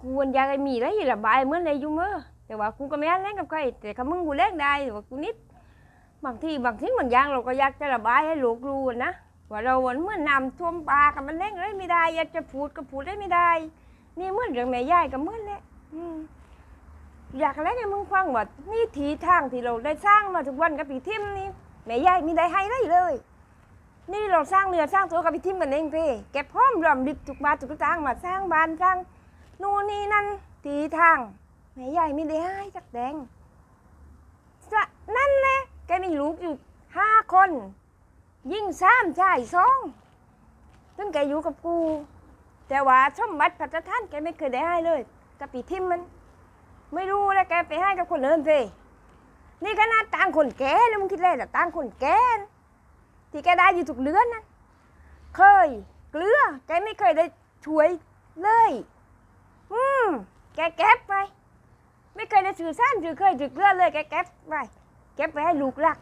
ควรอยากให้มีอะไรระบายเหมื่อนในยุ่เมเออแต่ว่ากูก็ไม่อันเล่นกับใครแต่กับมึงกูเล่นได้แต่ว่ากูนิดบางทีบางทีบางอย่างเราก็อยากจะระบายให้ลูกรู้นะว่าเราเหมือนนำท่วมปลากับมันเล่นอะไรไม่ได้ อยากจะพูดก็พูดได้ไม่ได้ นี่เมื่อเรื่องแม่ยายก็เมื่อนแหละอยากเล่นให้มึงฟังว่านี่ทีทางที่เราได้สร้างมาทุกวันกับพี่ทิมนี่แม่ยายไมีได้ให้ได้เลย นี่เราสร้างเนื้อสร้างตัวกับพี่ทิมกันเองเพ่แกพร้อมรำดิบทุกบาททุกตางมาสร้างบ้านสร้าง นู่นนี่นั่นทีทางแม่ใหญ่ไม่ได้ให้จักแดงสะนั่นแหละแกมีลูกอยู่ห้าคน ยิ่งสามชายสองจนแกอยู่กับกู แต่ว่าสมบัติพัฒท่านแกไม่เคยได้ให้เลยกับพี่ทิมมัน ไม่รู้แล้วแกไปให้กับคนอื่นสินี่ขนาดต่างคนแก่แล้วมึงคิดเลยแต่ต่างคนแก่นที่แกได้อยู่ทุกเดือนนะเคย เกลือแกไม่เคยได้ช่วยเลย อืมแกเก็บไป ไม่เคยได้สื่อสั้นสื่อเคยสื่อเกลือเลยแกเก็บไปเก็บไปให้ลูกรัก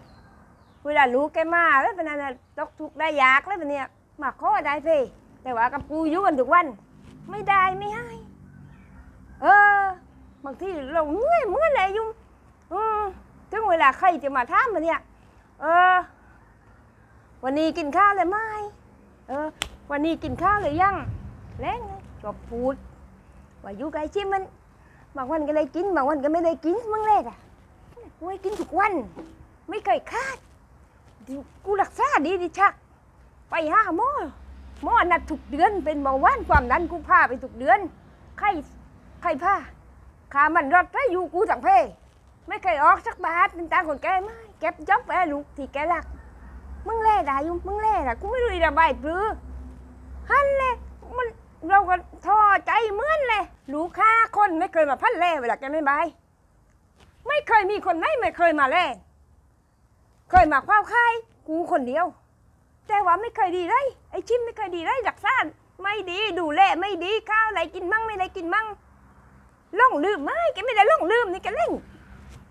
เวลาลูกแกมาแล้วเป็นอะไรตกทุกข์ได้ยากแล้วเป็นเนี่ยมาขอได้สิแต่ว่ากับกูอยู่กันทุกวัน ไม่ได้ไม่ให้ เออบางทีเราเมื่อยเมื่อยเลยยุ่งอืมถึงเวลาใครจะมาถามมาเนี่ย เออ วันนี้กินข้าวเลยไหมเออ วันนี้กินข้าวหรือยังแล้วไงก็พูด ว่าอยู่ไกลชิมมัน บางวันก็ได้กิน บางวันก็ไม่ได้กินมึงเล็กอะกูให้กินทุกวัน ไม่เคยคาดกูรักษาดีดิชัก ไปห้าหมอหมอนัดทุกเดือนเป็นเบาหวานความดันกูพาไปทุกเดือนใครใครพาขามันรถไปอยู่กูสังเพไม่เคยออกสักบาทเป็นตาคนแก่ไม่เก็บจ๊อบไปลูกที่แกรัก มึงเล่ได้อยู่มึงเล่ละกูไม่รู้จะระบายปรือฮันเลยมัน เราก็ท้อใจเหมือนเลย ลูกค้าคนไม่เคยมาพันเล่เวลาแกไม่บายไม่เคยมีคนไหนไม่เคยมาเล่เคยมาคว้าค่ายกูคนเดียว แต่ว่าไม่เคยดีเลยไอ้ชิมไม่เคยดีเลยรักษานไม่ดีดูแลไม่ดีข้าวอะไรกินมั่งไม่ได้กินมั่งล่องลืมไม่แกไม่ได้ล่องลืมนี่แกเล่น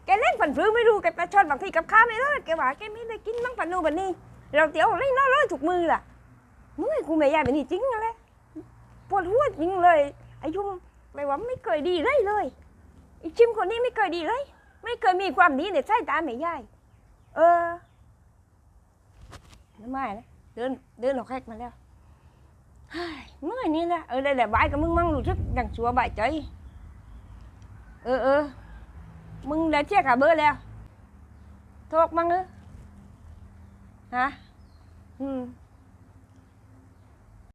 แกเล่นฝันฟื้นไม่รู้แกประชดบางทีกับข้าไม่รอดแกว่าแกไม่ได้กินมั่งฝันนู่นฝันนี่เราเตี๋ยวเล่นน้อยร้อยถูกมือล่ะมึงไอ้กูไม่ยายแบบนี้จริงเลย วดหัวจริงเลยไอ้ยุ่มแปลว่าไม่เคยดีเลยเลยไอ้ชิมคนนี้ไม่เคยดีเลย ไม่เคยมีความดีในสายตาแม่ยายเออไม่นะเดินเดินหลอกแขกมาแล้วเฮ้ยเมื่อนี่แหละเออได้แต่บายกับมึงมั่งรู้สึกอย่างชัวบายใจเออเออมึง đã check cả bữa leo thuộc măng ư hả ừ